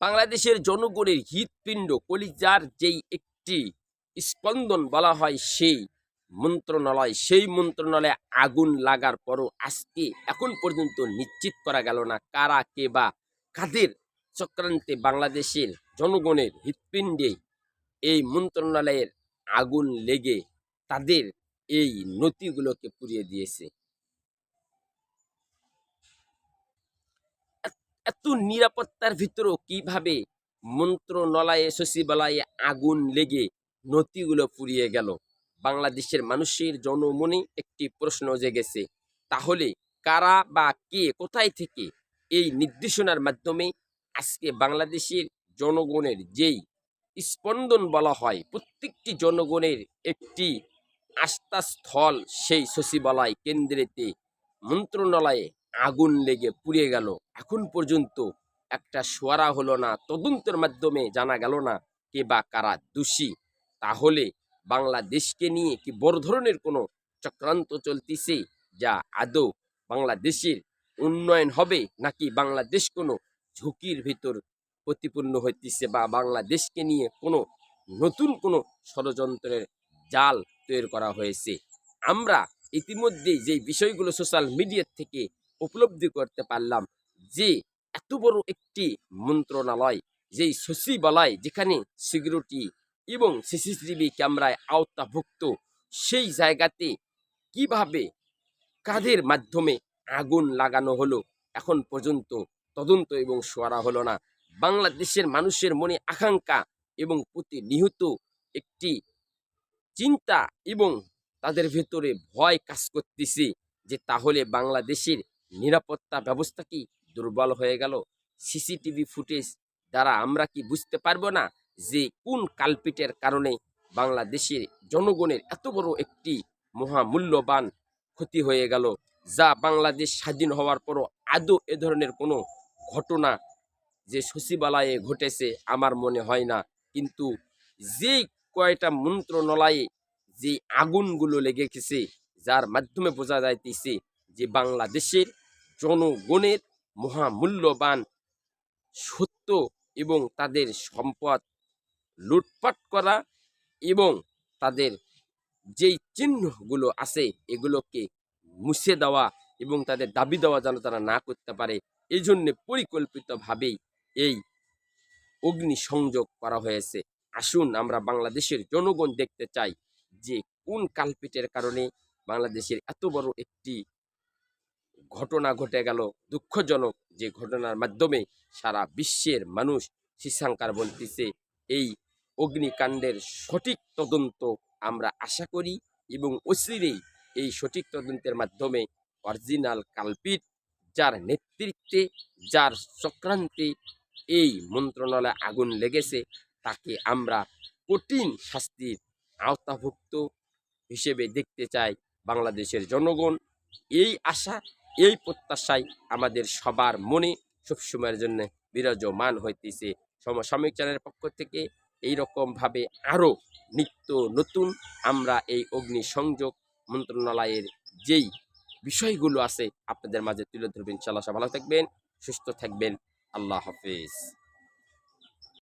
বাংলাদেশের জনগণের হৃৎপিণ্ড কলিজার যেই একটি স্পন্দন বলা হয় সেই মন্ত্রণালয়, সেই মন্ত্রণালয়ে আগুন লাগার পরও আজকে এখন পর্যন্ত নিশ্চিত করা গেল না কারা, কে বা কাদের চক্রান্তে বাংলাদেশের জনগণের হৃৎপিণ্ডে এই মন্ত্রণালয়ের আগুন লেগে তাদের এই নথিগুলোকে পুড়িয়ে দিয়েছে। এত- নিরাপত্তার ভিতরেও কীভাবে মন্ত্রণালয়ে সচিবালয়ে আগুন লেগে নথিগুলো পুড়িয়ে গেল? বাংলাদেশের মানুষের জনমনে একটি প্রশ্ন জেগেছে। তাহলে কারা বা কে কোথায় থেকে এই নির্দেশনার মাধ্যমে আজকে বাংলাদেশের জনগণের যেই স্পন্দন বলা হয়, প্রত্যেকটি জনগণের একটি আস্থাস্থল সেই সচিবালয় কেন্দ্রেতে মন্ত্রণালয়ে আগুন লেগে পুড়ে গেল। এখন পর্যন্ত একটা সোয়ারা হলো না, তদন্তের মাধ্যমে জানা গেল না কে বা কারা দোষী। তাহলে বাংলাদেশকে নিয়ে কি বড় ধরনের কোনো চক্রান্ত চলতিছে যা আদৌ বাংলাদেশের উন্নয়ন হবে নাকি বাংলাদেশ কোনো ঝুঁকির ভিতর প্রতিপূর্ণ হইতেছে বা বাংলাদেশকে নিয়ে কোনো নতুন কোনো ষড়যন্ত্রের জাল তৈরি করা হয়েছে? আমরা ইতিমধ্যে যে বিষয়গুলো সোশ্যাল মিডিয়ার থেকে উপলব্ধি করতে পারলাম যে এত বড় একটি মন্ত্রণালয়, যেই সচিবালয় যেখানে সিকিউরিটি এবং সিসিটিভি ক্যামেরায় আওতাভুক্ত, সেই জায়গাতে কীভাবে কাদের মাধ্যমে আগুন লাগানো হলো, এখন পর্যন্ত তদন্ত এবং সোয়ারা হলো না। বাংলাদেশের মানুষের মনে আকাঙ্ক্ষা এবং প্রতি নিহত একটি চিন্তা এবং তাদের ভেতরে ভয় কাজ করতেছে যে তাহলে বাংলাদেশের নিরাপত্তা ব্যবস্থা কি দুর্বল হয়ে গেল? সিসিটিভি ফুটেজ দ্বারা আমরা কি বুঝতে পারব না যে কোন কালপিটের কারণে বাংলাদেশের জনগণের এত বড় একটি মহামূল্যবান ক্ষতি হয়ে গেল, যা বাংলাদেশ স্বাধীন হওয়ার পরও আদৌ এ ধরনের কোনো ঘটনা যে সচিবালয়ে ঘটেছে আমার মনে হয় না। কিন্তু যে কয়টা মন্ত্রণালয়ে যে আগুনগুলো লেগে গেছে যার মাধ্যমে বোঝা যাইতেছে যে বাংলাদেশের জনগণের মহামূল্যবান সত্য এবং তাদের সম্পদ লুটপাট করা এবং তাদের যেই চিহ্নগুলো আছে, এগুলোকে মুছে দেওয়া এবং তাদের দাবি দেওয়া যেন তারা না করতে পারে, এই জন্যে পরিকল্পিতভাবেই এই অগ্নি সংযোগ করা হয়েছে। আসুন আমরা বাংলাদেশের জনগণ দেখতে চাই যে কোন কালপিটের কারণে বাংলাদেশের এত বড় একটি ঘটনা ঘটে গেল, দুঃখজনক যে ঘটনার মাধ্যমে সারা বিশ্বের মানুষ শীর্ষাঙ্কার বলতেছে, এই অগ্নিকাণ্ডের সঠিক তদন্ত আমরা আশা করি এবং অচিরেই এই সঠিক তদন্তের মাধ্যমে অরিজিনাল কালপিট, যার নেতৃত্বে, যার চক্রান্তে এই মন্ত্রণালয়ে আগুন লেগেছে, তাকে আমরা কঠিন শাস্তির আওতাভুক্ত হিসেবে দেখতে চাই বাংলাদেশের জনগণ। এই আশা এই প্রত্যাশাই আমাদের সবার মনে সবসময়ের জন্য বিরাজমান হইতেছে। সমসাময়িক চ্যানেলের পক্ষ থেকে এই রকমভাবে আরও নিত্য নতুন আমরা এই অগ্নি সংযোগ মন্ত্রণালয়ের যেই বিষয়গুলো আছে, আপনাদের মাঝে তুলে ধরবেন চালাসা ভালো থাকবেন, সুস্থ থাকবেন। আল্লাহ হাফেজ।